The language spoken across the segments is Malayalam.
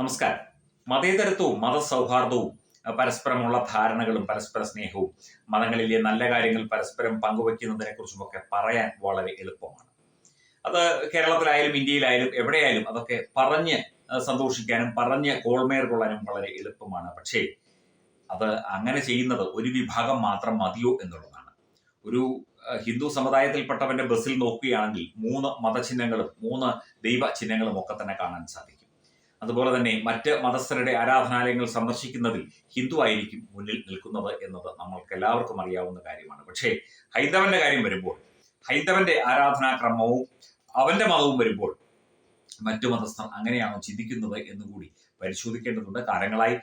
നമസ്കാരം. മതേതരത്വവും മതസൗഹാർദ്ദവും പരസ്പരമുള്ള ധാരണകളും പരസ്പര സ്നേഹവും മതങ്ങളിലെ നല്ല കാര്യങ്ങൾ പരസ്പരം പങ്കുവയ്ക്കുന്നതിനെ കുറിച്ചുമൊക്കെ പറയാൻ വളരെ എളുപ്പമാണ്. അത് കേരളത്തിലായാലും ഇന്ത്യയിലായാലും എവിടെയായാലും അതൊക്കെ പറഞ്ഞ് സന്തോഷിക്കാനും പറഞ്ഞ് കോൾമേർ കൊള്ളാനും വളരെ എളുപ്പമാണ്. പക്ഷേ അത് അങ്ങനെ ചെയ്യുന്നത് ഒരു വിഭാഗം മാത്രം മതിയോ എന്നുള്ളതാണ്. ഒരു ഹിന്ദു സമുദായത്തിൽപ്പെട്ടവന്റെ ബസ്സിൽ നോക്കുകയാണെങ്കിൽ മൂന്ന് മതചിഹ്നങ്ങളും മൂന്ന് ദൈവ ചിഹ്നങ്ങളും ഒക്കെ തന്നെ കാണാൻ സാധിക്കും. അതുപോലെ തന്നെ മറ്റ് മതസ്ഥരുടെ ആരാധനാലയങ്ങൾ സന്ദർശിക്കുന്നതിൽ ഹിന്ദു ആയിരിക്കും മുന്നിൽ നിൽക്കുന്നത് എന്നത് നമ്മൾക്ക് എല്ലാവർക്കും അറിയാവുന്ന കാര്യമാണ്. പക്ഷേ ഹൈന്ദവന്റെ കാര്യം വരുമ്പോൾ ഹൈന്ദവന്റെ ആരാധനാക്രമവും അവന്റെ മതവും വരുമ്പോൾ മറ്റു മതസ്ഥർ അങ്ങനെയാണോ ചിന്തിക്കുന്നത് എന്നുകൂടി പരിശോധിക്കേണ്ടതുണ്ട്. കാലങ്ങളായി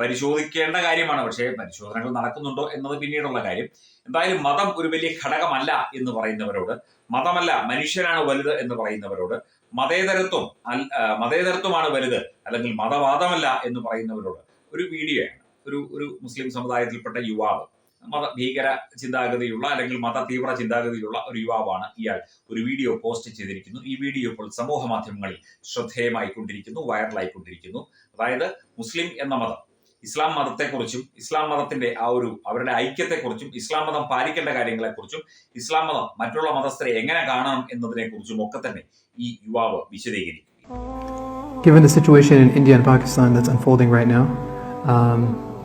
പരിശോധിക്കേണ്ട കാര്യമാണ്. പക്ഷേ പരിശോധനകൾ നടക്കുന്നുണ്ടോ എന്നത് പിന്നീടുള്ള കാര്യം. എന്തായാലും മതം ഒരു വലിയ ഘടകമല്ല എന്ന് പറയുന്നവരോട് മതമല്ല മനുഷ്യനാണ് വലുത് എന്ന് പറയുന്നവരോട് മതേതരത്വം മതേതരത്വമാണ് വലുത് അല്ലെങ്കിൽ മതവാദമല്ല എന്ന് പറയുന്നവരോട് ഒരു വീഡിയോയാണ് ഒരു ഒരു മുസ്ലിം സമുദായത്തിൽപ്പെട്ട യുവാവ്. മത ഭീകര ചിന്താഗതിയുള്ള അല്ലെങ്കിൽ മത തീവ്ര ചിന്താഗതിയുള്ള ഒരു യുവാവാണ് ഇയാൾ. ഒരു വീഡിയോ പോസ്റ്റ് ചെയ്തിരിക്കുന്നു. ഈ വീഡിയോ ഇപ്പോൾ സമൂഹ മാധ്യമങ്ങളിൽ ശ്രദ്ധേയമായിക്കൊണ്ടിരിക്കുന്നു വൈറലായിക്കൊണ്ടിരിക്കുന്നു. അതായത് മുസ്ലിം എന്ന മതം ഇസ്ലാം മതത്തെക്കുറിച്ചും ഇസ്ലാം മതത്തിന്റെ ആ ഒരു അവരുടെ ഐക്യത്തെക്കുറിച്ചും ഇസ്ലാം മതം പാലിക്കേണ്ട കാര്യങ്ങളെക്കുറിച്ചും ഇസ്ലാം മതം മറ്റുള്ള മതസ്ഥരെ എങ്ങനെ കാണണം എന്നതിനെക്കുറിച്ചും ഒക്കെ തന്നെ ഈ യുവാവ് വിശദീകരിക്കും Given the situation in India and Pakistan that's unfolding right now, um,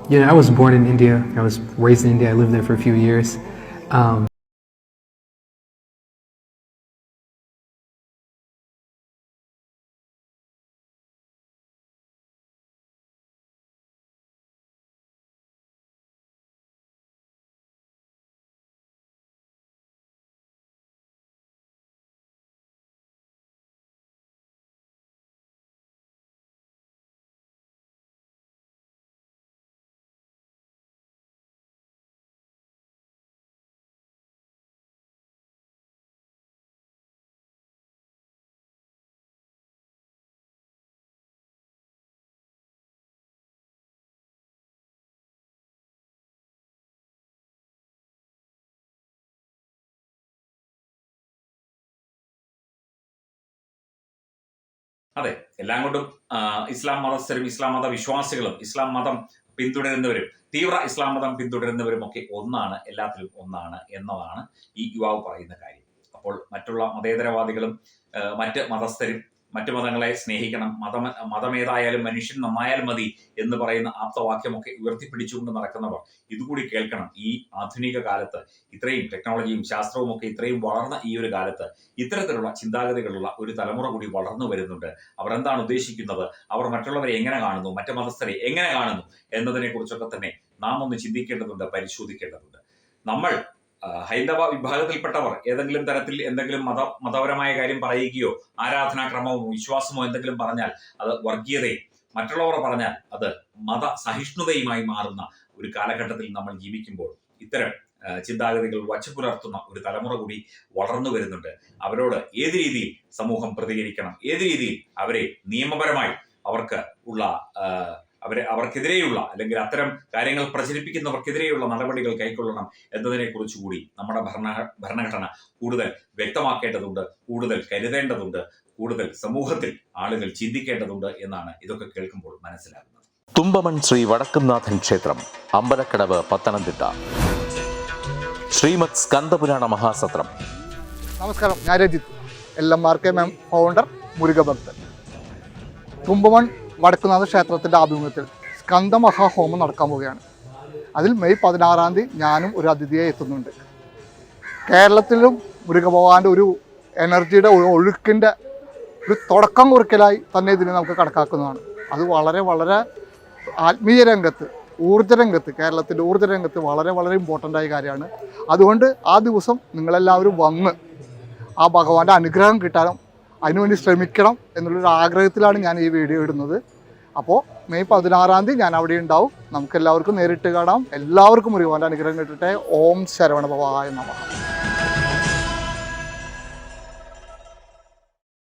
you know, I was born in India. I was raised in India. I lived there for a few years. Um, അതെ എല്ലാം കൊണ്ടും ഇസ്ലാം മതസ്ഥരും ഇസ്ലാം മത വിശ്വാസികളും ഇസ്ലാം മതം പിന്തുടരുന്നവരും തീവ്ര ഇസ്ലാം മതം പിന്തുടരുന്നവരും ഒക്കെ ഒന്നാണ് എല്ലാത്തിലും ഒന്നാണ് എന്നതാണ് ഈ യുവാവ് പറയുന്ന കാര്യം. അപ്പോൾ മറ്റുള്ള മതേതരവാദികളും മറ്റ് മതസ്ഥരും മറ്റു മതങ്ങളെ സ്നേഹിക്കണം. മതം മതമേതായാലും മനുഷ്യൻ നന്നായാൽ മതി എന്ന് പറയുന്ന ആപ്തവാക്യമൊക്കെ ഉയർത്തിപ്പിടിച്ചുകൊണ്ട് നടക്കുന്നവർ. ഇതുകൂടി കേൾക്കണം. ഈ ആധുനിക കാലത്ത് ഇത്രയും ടെക്നോളജിയും ശാസ്ത്രവും ഒക്കെ ഇത്രയും വളർന്ന ഈ ഒരു കാലത്ത് ഇത്തരത്തിലുള്ള ചിന്താഗതികളുള്ള ഒരു തലമുറ കൂടി വളർന്നു വരുന്നുണ്ട്. അവർ എന്താണ് ഉദ്ദേശിക്കുന്നത്? അവർ മറ്റുള്ളവരെ എങ്ങനെ കാണുന്നു? മറ്റു മതസ്ഥരെ എങ്ങനെ കാണുന്നു? എന്നതിനെ കുറിച്ചൊക്കെ തന്നെ നാം ഒന്ന് ചിന്തിക്കേണ്ടതുണ്ട് പരിശോധിക്കേണ്ടതുണ്ട്. നമ്മൾ ഹൈന്ദവ വിഭാഗത്തിൽപ്പെട്ടവർ ഏതെങ്കിലും തരത്തിൽ എന്തെങ്കിലും മത മതപരമായ കാര്യം പറയുകയോ ആരാധനാക്രമമോ വിശ്വാസമോ എന്തെങ്കിലും പറഞ്ഞാൽ അത് വർഗീയതയും മറ്റുള്ളവർ പറഞ്ഞാൽ അത് മത സഹിഷ്ണുതയുമായി മാറുന്ന ഒരു കാലഘട്ടത്തിൽ നമ്മൾ ജീവിക്കുമ്പോൾ ഇത്തരം ചിന്താഗതികൾ വച്ചു പുലർത്തുന്ന ഒരു തലമുറ കൂടി വളർന്നു വരുന്നുണ്ട്. അവരോട് ഏത് രീതിയിൽ സമൂഹം പ്രതികരിക്കണം? ഏത് രീതിയിൽ അവരെ നിയമപരമായി അവർക്ക് ഉള്ള അവരെ അവർക്കെതിരെയുള്ള അല്ലെങ്കിൽ അത്തരം കാര്യങ്ങൾ പ്രചരിപ്പിക്കുന്നവർക്കെതിരെയുള്ള നടപടികൾ കൈക്കൊള്ളണം എന്നതിനെ കുറിച്ചുകൂടി നമ്മുടെ ഭരണ ഭരണഘടന കൂടുതൽ വ്യക്തമാക്കേണ്ടതുണ്ട് കൂടുതൽ കരുതേണ്ടതുണ്ട് കൂടുതൽ സമൂഹത്തിൽ ആളുകൾ ചിന്തിക്കേണ്ടതുണ്ട് എന്നാണ് ഇതൊക്കെ കേൾക്കുമ്പോൾ മനസ്സിലാകുന്നത്. തുമ്പമൺ ശ്രീ വടക്കുംനാഥൻ ക്ഷേത്രം അമ്പലക്കടവ് പത്തനംതിട്ട. ശ്രീമത് സ്കന്ദപുരാണ മഹാസത്രം. നമസ്കാരം ഞാൻ Rajith. L M R K മാം ഫൗണ്ടർ മുരുകഭക്തൻ. തുമ്പമൺ വടക്കുനാഥ ക്ഷേത്രത്തിന്റെ ആഭിമുഖ്യത്തിൽ സ്കന്ദമഹാഹോമം നടക്കാൻ പോവുകയാണ്. അതിൽ മെയ് പതിനാറാം തീയതി ഞാനും ഒരു അതിഥിയായി എത്തുന്നുണ്ട്. കേരളത്തിലും മുരുകഭഗവാന്റെ ഒരു എനർജിയുടെ ഒഴുക്കിന്റെ ഒരു തുടക്കം കുറിക്കലായി തന്നെ ഇതിനെ നമുക്ക് കണക്കാക്കുന്നതാണ്. അത് വളരെ വളരെ ആത്മീയ രംഗത്ത് ഊർജ രംഗത്ത് കേരളത്തിന്റെ ഊർജ രംഗത്ത് വളരെ വളരെ ഇമ്പോർട്ടന്റ് ആയ കാര്യമാണ്. അതുകൊണ്ട് ആ ദിവസം നിങ്ങളെല്ലാവരും വന്ന് ആ ഭഗവാന്റെ അനുഗ്രഹം കിട്ടാനും അതിനുവേണ്ടി ശ്രമിക്കണം എന്നുള്ളൊരു ആഗ്രഹത്തിലാണ് ഞാൻ ഈ വീഡിയോ ഇടുന്നത്. അപ്പോൾ മെയ് പതിനാറാം തീയതി ഞാൻ അവിടെ ഉണ്ടാവും. നമുക്ക് എല്ലാവർക്കും നേരിട്ട് കാണാം. എല്ലാവർക്കും ഒരു ഭഗവാന്റെ അനുഗ്രഹം കിട്ടട്ടെ. ഓം ശരവണ ഭവായ നമ.